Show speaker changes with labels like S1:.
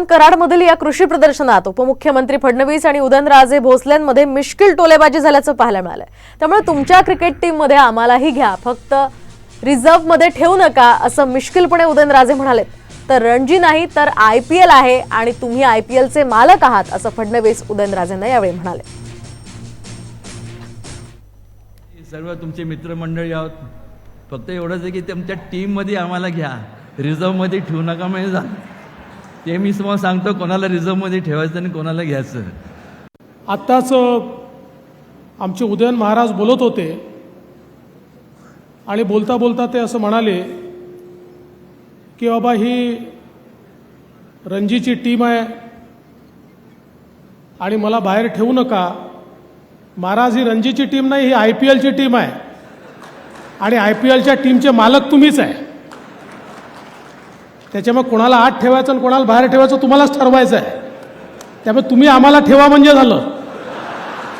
S1: दरम्यान कराडमधील या कृषी प्रदर्शनात उपमुख्यमंत्री फडणवीस आणि उदयनराजे भोसलेंमध्ये मिश्किल टोलेबाजी झाल्याचं पाहायला मिळालंय. त्यामुळे तुमच्या क्रिकेट टीममध्ये आम्हालाही घ्या. फक्त रिझर्व्हमध्ये ठेवू नका असं मिश्किलपणे उदयनराजे म्हणाले तर रणजी नाही तर आय पी एल आहे आणि तुम्ही आय पी एलचे मालक आहात असं फडणवीस उदयनराजेंना यावेळी म्हणाले.
S2: सर्व तुमचे मित्रमंडळी आहोत. फक्त एवढंच आहे की तुमच्या टीममध्ये आम्हाला घ्या. रिझर्वमध्ये ठेवू नका म्हणजे झालं. ते मी तुम्हाला सांगतो कोणाला रिझर्वमध्ये ठेवायचं आणि कोणाला घ्यायचं.
S3: आत्ताच आमचे उदयन महाराज बोलत होते. आणि बोलता बोलता ते असं म्हणाले की बाबा ही रणजीची टीम आहे. आणि मला बाहेर ठेवू नका. महाराज ही रणजीची टीम नाही ही आय पी एलची टीम आहे. आणि आय पी एलच्या टीमचे मालक तुम्हीच आहे. त्याच्यामुळे कोणाला आत ठेवायचं आणि कोणाला बाहेर ठेवायचं तुम्हालाच ठरवायचं आहे त्यामुळे तुम्ही आम्हाला ठेवा म्हणजे झालं.